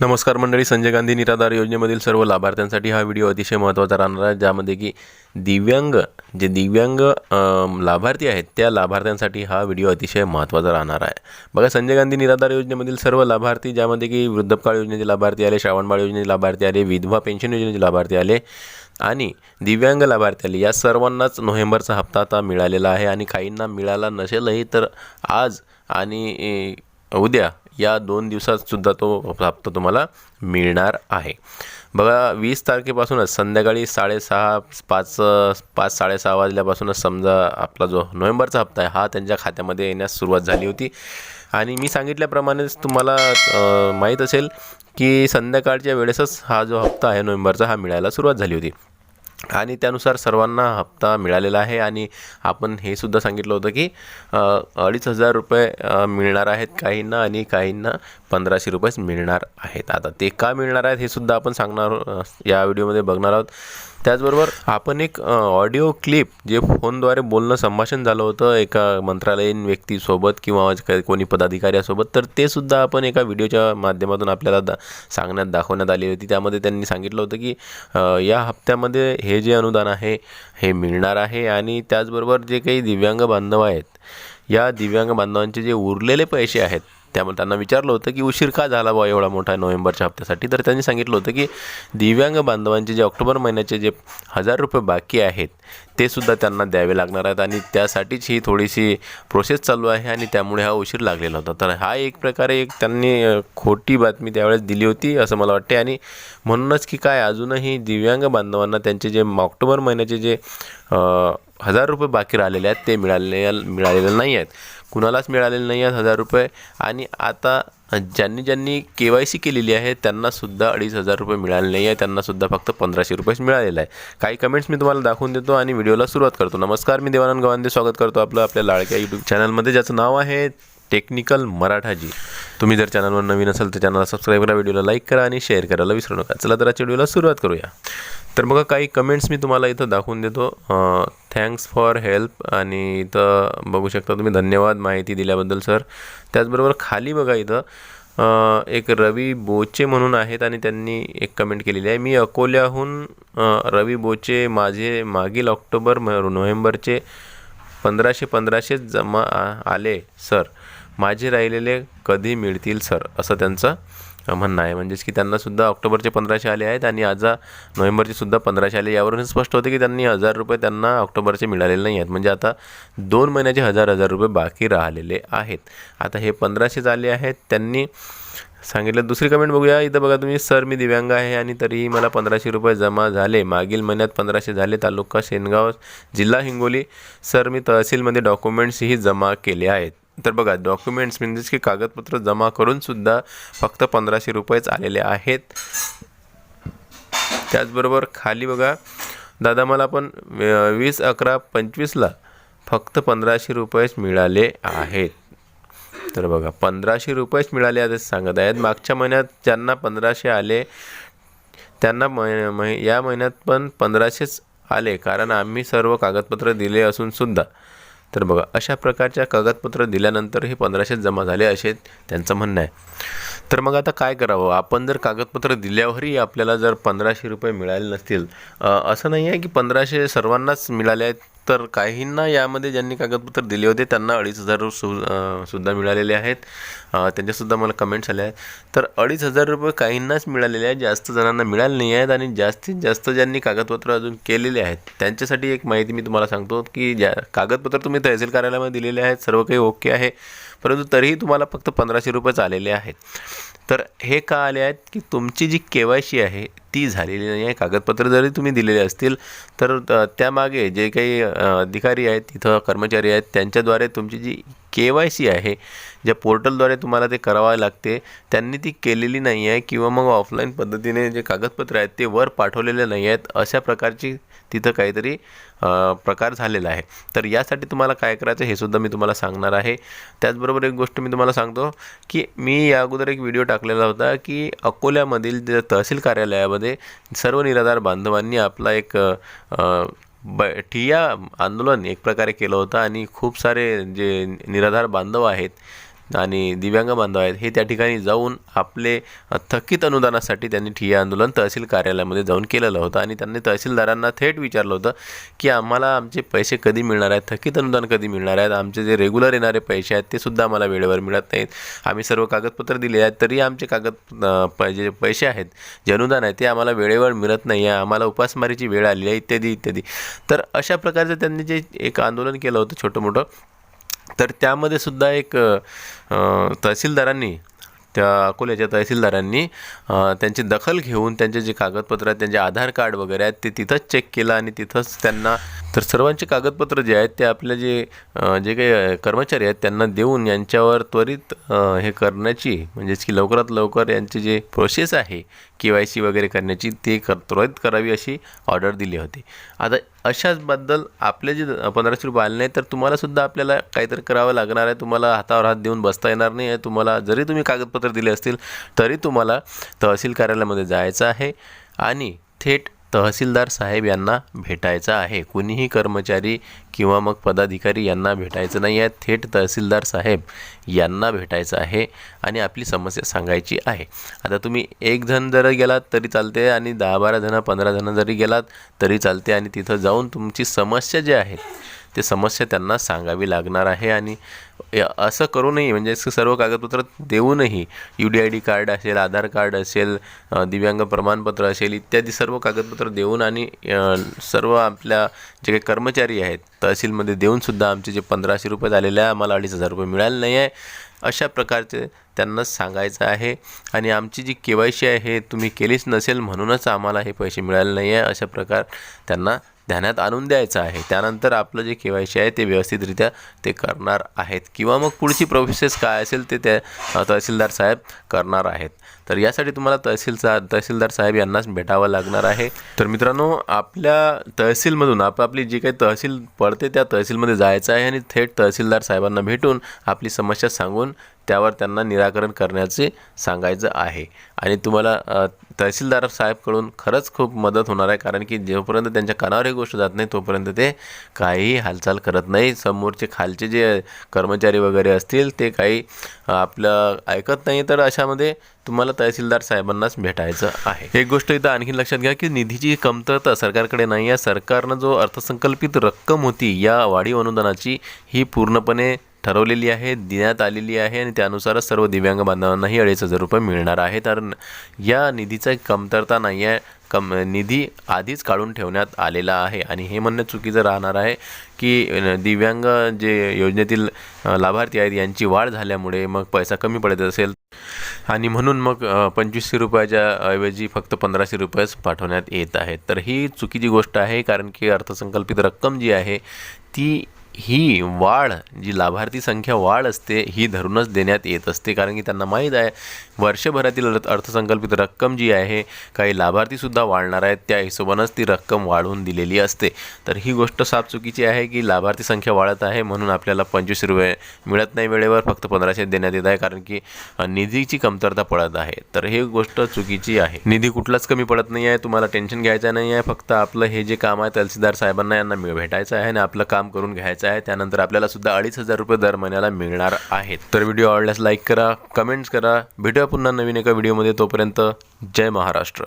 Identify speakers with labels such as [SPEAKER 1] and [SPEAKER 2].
[SPEAKER 1] नमस्कार मंडळी संजय गांधी निराधार योजनेमधील सर्व लाभार्थ्यांसाठी हा व्हिडिओ अतिशय महत्त्वाचा राहणार आहे ज्यामध्ये की दिव्यांग जे दिव्यांग लाभार्थी आहेत त्या लाभार्थ्यांसाठी हा व्हिडिओ अतिशय महत्त्वाचा राहणार आहे. बघा संजय गांधी निराधार योजनेमधील सर्व लाभार्थी ज्यामध्ये की वृद्धपकाळ योजनेचे लाभार्थी आले श्रावणबाळ योजनेचे लाभार्थी आले विधवा पेन्शन योजनेचे लाभार्थी आले आणि दिव्यांग लाभार्थी आले. या सर्वांनाच नोव्हेंबरचा हप्ता आता मिळालेला आहे आणि काहींना मिळाला नसेलही तर आज आणि उद्या या दोन दिवसातसुद्धा तो हप्ता तुम्हाला मिळणार आहे. बघा वीस तारखेपासूनच संध्याकाळी साडेसहा पाच पाच साडेसहा वाजल्यापासूनच समजा आपला जो नोव्हेंबरचा हप्ता आहे हा त्यांच्या खात्यामध्ये येण्यास सुरुवात झाली होती. आणि मी सांगितल्याप्रमाणेच तुम्हाला माहीत असेल की संध्याकाळच्या वेळेसच हा जो हप्ता आहे नोव्हेंबरचा हा मिळायला सुरुवात झाली होती. आणि त्यानुसार सर्वांना हप्ता मिळालेला आहे आणि आपण हे सुद्धा सांगितलं होतं की अडीच हजार रुपये मिळणार आहेत काहींना आणि काहींना पंधराशे रुपयेच मिळणार आहेत. आता ते का मिळणार आहेत हे सुद्धा आपण सांगणार या व्हिडिओमध्ये बघणार आहोत. त्याचबरोबर आपण एक ऑडिओ क्लिप जे फोनद्वारे बोलणं संभाषण झालं होतं एका मंत्रालयीन व्यक्तीसोबत किंवा कोणी पदाधिकाऱ्यासोबत तर ते सुद्धा आपण एका व्हिडिओच्या माध्यमातून आपल्याला दा सांगण्यात दाखवण्यात आली होती. त्यामध्ये त्यांनी सांगितलं होतं की या हप्त्यामध्ये हे जे अनुदान आहे हे मिळणार आहे आणि त्याचबरोबर जे काही दिव्यांग बांधव आहेत या दिव्यांग बांधवांचे जे उरलेले पैसे आहेत त्यामुळे त्यांना विचारलं होतं की उशीर का झाला बा एवढा मोठा नोव्हेंबरच्या हप्त्यासाठी? तर त्यांनी सांगितलं होतं की दिव्यांग बांधवांचे जे ऑक्टोबर महिन्याचे जे हजार रुपये बाकी आहेत ते सुद्धा त्यांना द्यावे लागणार आहेत आणि त्यासाठीच ही थोडीशी प्रोसेस चालू आहे आणि त्यामुळे हा उशीर लागलेला होता. तर हा एक प्रकारे एक त्यांनी खोटी बातमी त्यावेळेस दिली होती असं मला वाटते आणि म्हणूनच की काय अजूनही दिव्यांग बांधवांना त्यांचे जे ऑक्टोबर महिन्याचे जे हजार रुपये बाकी राहिलेले आहेत ते मिळाले मिळालेले नाही आहेत. कुणालाच मिळालेले नाही आहेत हजार रुपये. आणि आता ज्यांनी ज्यांनी के वाय सी केलेली आहे त्यांनासुद्धा अडीच हजार रुपये मिळाले नाही आहे त्यांनासुद्धा फक्त पंधराशे रुपयेच मिळालेलं आहे. काही कमेंट्स मी तुम्हाला दाखवून देतो आणि व्हिडिओला सुरुवात करतो. नमस्कार मी देवानंद गवांदे. स्वागत करतो आपलं आपल्या लाडक्या यूट्यूब चॅनलमध्ये ज्याचं नाव आहे टेक्निकल मराठाजी. तुम्ही जर चॅनलवर नवीन असाल तर चॅनलला सबस्क्राईब करा व्हिडिओला लाईक करा आणि शेअर करायला विसरू नका. चला तर आजच्या व्हिडिओला सुरुवात करूया. तर बघा काही कमेंट्स मी तुम्हाला इथं दाखवून देतो. थँक्स फॉर हेल्प आणि इथं बघू शकता तुम्ही धन्यवाद माहिती दिल्याबद्दल सर त्याचबरोबर खाली बघा इथं एक रवी बोचे म्हणून आहेत आणि त्यांनी एक कमेंट केलेली आहे. मी अकोल्याहून रवी बोचे माझे मागील ऑक्टोबर नोव्हेंबरचे पंधराशे पंधराशे जमा आ- आले सर माझे राहिलेले कधी मिळतील सर? असं त्यांचं म्हणणं आहे. म्हणजेच की त्यांनासुद्धा ऑक्टोबरचे पंधराशे आले आहेत आणि आज नोव्हेंबरचे सुद्धा पंधराशे आले. यावरून हे स्पष्ट होते की त्यांनी हजार रुपये त्यांना ऑक्टोबरचे मिळालेले नाही आहेत. म्हणजे आता दोन महिन्याचे हजार हजार रुपये बाकी राहिलेले आहेत. आता हे पंधराशेच आले आहेत. त्यांनी सांगितलं दुसरी कमेंट बघूया. इथं बघा तुम्ही सर मी दिव्यांग आहे आणि तरीही मला पंधराशे रुपये जमा झाले. मागील महिन्यात पंधराशे झाले. तालुका शेनगाव जिल्हा हिंगोली. सर मी तहसीलमध्ये डॉक्युमेंट्सही जमा केले आहेत. तर बघा डॉक्युमेंट्स म्हणजेच की कागदपत्र जमा करून सुद्धा फक्त पंधराशे रुपयेच आलेले आहेत. त्याचबरोबर खाली बघा दादा मला पण वीस अकरा पंचवीसला फक्त पंधराशे रुपयेच मिळाले आहेत. तर बघा पंधराशे रुपयेच मिळाले आहेत असं सांगत आहेत. मागच्या महिन्यात ज्यांना पंधराशे आले त्यांना मै या महिन्यात पण पंधराशेच आले. कारण आम्ही सर्व कागदपत्र दिले असून सुद्धा तर बघा अशा प्रकारच्या कागदपत्र दिल्यानंतर हे पंधराशेच जमा झाले असे त्यांचं म्हणणं आहे. तर मग आता काय करावं? आपण जर कागदपत्र दिल्यावरही आपल्याला जर पंधराशे रुपये मिळाले नसतील असं नाही आहे की पंधराशे सर्वांनाच मिळाले आहेत तर काहींना यामध्ये ज्यांनी कागदपत्र दिले होते त्यांना अडीच हजार रुपये सु सुद्धा मिळालेले आहेत. त्यांच्यासुद्धा मला कमेंट्स आले आहेत. तर अडीच हजार रुपये काहींनाच मिळालेले आहेत जास्त जणांना मिळाले नाही आहेत आणि जास्तीत जास्त ज्यांनी कागदपत्र अजून केलेले आहेत त्यांच्यासाठी एक माहिती मी तुम्हाला सांगतो की ज्या कागदपत्र तुम्ही तहसील कार्यालयामध्ये दिलेले आहेत सर्व काही ओके आहे. परंतु तरीही तुम्हाला फक्त पंधराशे रुपयेच आलेले आहेत. तर हे का आले आहेत की तुमची जी के वाय सी आहे ती झालेली नाही आहे. कागदपत्र जरी तुम्ही दिलेले असतील तर त- त्यामागे जे काही अधिकारी आहेत तिथं कर्मचारी आहेत त्यांच्याद्वारे तुमची जी के वाय सी आहे ज्या पोर्टलद्वारे तुम्हाला ते करावं लागते त्यांनी ती केलेली नाही आहे किंवा मग ऑफलाईन पद्धतीने जे कागदपत्र आहेत ते वर पाठवलेले नाही आहेत अशा प्रकारची तिथं काहीतरी प्रकार झालेला आहे. तर यासाठी तुम्हाला काय करायचं हे सुद्धा मी तुम्हाला सांगणार आहे. त्याचबरोबर एक गोष्ट मी तुम्हाला सांगतो की मी या अगोदर एक व्हिडिओ टाकलेला होता की अकोल्यामधील तहसील कार्यालयामध्ये सर्व निराधार बांधवांनी आपला एक ब ठिया आंदोलन एक प्रकारे केलं होतं. आणि खूप सारे जे निराधार बांधव आहेत आणि दिव्यांग बांधव आहेत हे त्या ठिकाणी जाऊन आपले थकीत अनुदानासाठी त्यांनी ठिय्या आंदोलन तहसील कार्यालयामध्ये जाऊन केलेलं होतं आणि त्यांनी तहसीलदारांना थेट विचारलं होतं की आम्हाला आमचे पैसे कधी मिळणार आहेत थकीत अनुदान कधी मिळणार आहेत आमचे जे रेग्युलर येणारे पैसे आहेत ते सुद्धा आम्हाला वेळेवर मिळत नाहीत आम्ही सर्व कागदपत्र दिले आहेत तरी आमचे कागद जे पैसे आहेत जे अनुदान आहे ते आम्हाला वेळेवर मिळत नाही आहे आम्हाला उपासमारीची वेळ आली आहे इत्यादी इत्यादी. तर अशा प्रकारचं त्यांनी जे एक आंदोलन केलं होतं छोटं मोठं तर त्यामध्ये सुद्धा एक तहसीलदारांनी त्या अकोल्याच्या तहसीलदारांनी त्यांची दखल घेऊन त्यांचे जे कागदपत्र आहेत त्यांचे आधार कार्ड वगैरे आहेत ते तिथंच चेक केलं आणि तिथंच त्यांना तर सर्वांचे कागदपत्र जे आहेत ते आपले जे जे काही कर्मचारी आहेत त्यांना देऊन यांच्यावर त्वरित हे करण्याची म्हणजेच की लवकरात लवकर यांची जे प्रोसेस आहे के वाय सी वगैरे करण्याची ते कर त्वरित करावी अशी ऑर्डर दिली होती. आता अशाचबद्दल आपले जे पंधराशे रुपये आले नाही तर तुम्हालासुद्धा आपल्याला काहीतरी करावं लागणार आहे. तुम्हाला हातावर हात देऊन बसता येणार नाही आहे. तुम्हाला जरी तुम्ही कागदपत्र दिले असतील तरी तुम्हाला तहसील कार्यालयामध्ये जायचं आहे. आणि थेट तहसीलदार साहेब यांना भेटायचं आहे. कुणीही कर्मचारी किंवा मग पदाधिकारी यांना भेटायचं नाही आहे. थेट तहसीलदार साहेब यांना भेटायचं आहे आणि आपली समस्या सांगायची आहे. आता तुम्ही एक जण जर गेलात तरी चालते आणि दहा बारा जणं पंधरा जणं जरी गेलात तरी चालते आणि तिथं जाऊन तुमची समस्या जे आहे ते समस्या त्यांना सांगावी लागणार आहे आणि असं करूनही म्हणजे सर्व कागदपत्र देऊनही U D I D card असेल आधार कार्ड असेल दिव्यांग प्रमाणपत्र असेल इत्यादी सर्व कागदपत्र देऊन आणि सर्व आपल्या जे काही कर्मचारी आहेत तहसीलमध्ये देऊनसुद्धा आमचे जे पंधराशे रुपये झालेले आहे आम्हाला अडीच हजार रुपये मिळाले नाही आहे अशा प्रकारचे त्यांना सांगायचं आहे. आणि आमची जी के वाय सी आहे तुम्ही केलीच नसेल म्हणूनच आम्हाला हे पैसे मिळाले नाही आहे अशा प्रकार त्यांना ध्यानात आणून द्यायचं आहे. त्यानंतर आपलं जे के वाय सी आहे ते व्यवस्थितरित्या ते करणार आहेत. किंवा मग पुढची प्रोसेस काय असेल ते त्या तहसीलदार साहेब करणार आहेत. तर यासाठी तुम्हाला तहसील सा तहसीलदार साहेब यांनाच भेटावं लागणार आहे. तर मित्रांनो आपल्या तहसीलमधून आपापली जी काही तहसील पडते त्या तहसीलमध्ये जायचं आहे आणि थेट तहसीलदार साहेबांना भेटून आपली समस्या सांगून त्यावर त्यांना निराकरण करण्याचे सांगायचं आहे. आणि तुम्हाला तहसीलदार साहेबकडून खरंच खूप मदत होणार आहे कारण की जोपर्यंत त्यांच्या कानावर ही गोष्ट जात नाही तोपर्यंत ते काहीही हालचाल करत नाही. समोरचे खालचे जे कर्मचारी वगैरे असतील ते काही आपलं ऐकत नाही. तर अशामध्ये तुम्हाला तहसीलदार साहेबांनाच भेटायचं आहे. एक गोष्ट इथं आणखी लक्षात घ्या की निधीची कमतरता सरकारकडे नाही आहे सरकारनं जो अर्थसंकल्पित रक्कम होती या वाढीव अनुदानाची ही पूर्णपणे ठरवलेली आहे देण्यात आलेली आहे आणि त्यानुसारच सर्व दिव्यांग बांधवांनाही अडीच हजार रुपये मिळणार आहे. तर या निधीचा कमतरता नाही आहे. कम निधी आधीच काढून ठेवण्यात आलेला आहे आणि हे म्हणणं चुकीचं राहणार आहे की दिव्यांग जे योजनेतील लाभार्थी आहेत यांची वाढ झाल्यामुळे मग पैसा कमी पडत असेल आणि म्हणून मग पंचवीसशे रुपयाच्या ऐवजी फक्त पंधराशे रुपयेच पाठवण्यात येत आहेत. तर ही चुकीची गोष्ट आहे कारण की अर्थसंकल्पित रक्कम जी आहे ती ही वाढ जी लाभार्थी संख्या वाढ असते ही धरूनच देण्यात येत असते. कारण की त्यांना माहीत आहे वर्षभरातील अर्थसंकल्पित रक्कम जी आहे काही लाभार्थीसुद्धा वाढणार आहेत. त्या हिशोबानंच ती रक्कम वाढवून दिलेली असते. तर ही गोष्ट साफ चुकीची आहे की लाभार्थी संख्या वाढत आहे म्हणून आपल्याला पंचवीस रुपये मिळत नाही वेळेवर फक्त पंधराशे देण्यात येत आहे कारण की निधीची कमतरता पडत आहे. तर ही गोष्ट चुकीची आहे. निधी कुठलाच कमी पडत नाही आहे तुम्हाला टेन्शन घ्यायचं नाही आहे फक्त आपलं हे जे काम आहे तहसीलदार साहेबांना यांना भेटायचं आहे आणि आपलं काम करून घ्यायचं आहे. त्यानंतर आपल्याला सुद्धा अडीच हजार रुपये दर महिन्याला मिळणार आहेत. तर व्हिडिओ आवडल्यास लाईक करा कमेंट्स करा. भेटूया पुन्हा नवीन एका व्हिडिओमध्ये तोपर्यंत जय महाराष्ट्र.